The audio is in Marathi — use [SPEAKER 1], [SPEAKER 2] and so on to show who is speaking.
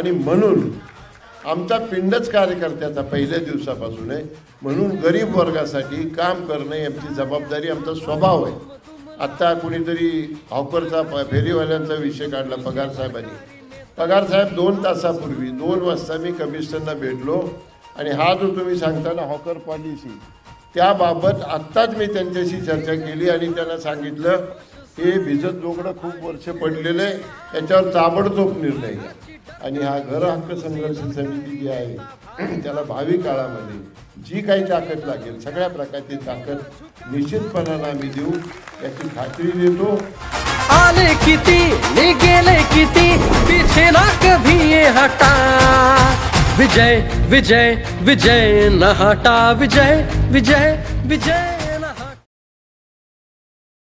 [SPEAKER 1] आणि म्हणून आमचा पिंडच कार्यकर्त्याचा पहिल्या दिवसापासून आहे. म्हणून गरीब वर्गासाठी काम करणं ही आमची जबाबदारी आमचा स्वभाव आहे. आत्ता कुणीतरी हॉकरचा प- फेरीवाल्यांचा विषय काढला पगार साहेबांनी. पगार साहेब दोन तासापूर्वी दोन वाजता मी कमिशनरना भेटलो आणि हा जो तुम्ही सांगता ना हॉकर पॉलिसी त्याबाबत आत्ताच मी त्यांच्याशी चर्चा केली आणि त्यांना सांगितलं हे भिजत जोगडं खूप वर्ष पडलेलं आहे. याच्यावर ताबडतोब निर्णय घ्या. आणि हा घर हक्क संघर्ष समिती जी आहे त्याला भावी काळामध्ये जी काही ताकद लागेल सगळ्या प्रकारची ताकद निश्चितपणानं आम्ही देऊ. याची खात्री देतो.
[SPEAKER 2] आले किती ने गेले किती पीछे ना कभी ये हटा. विजय विजय विजय न हटा. विजय विजय विजय.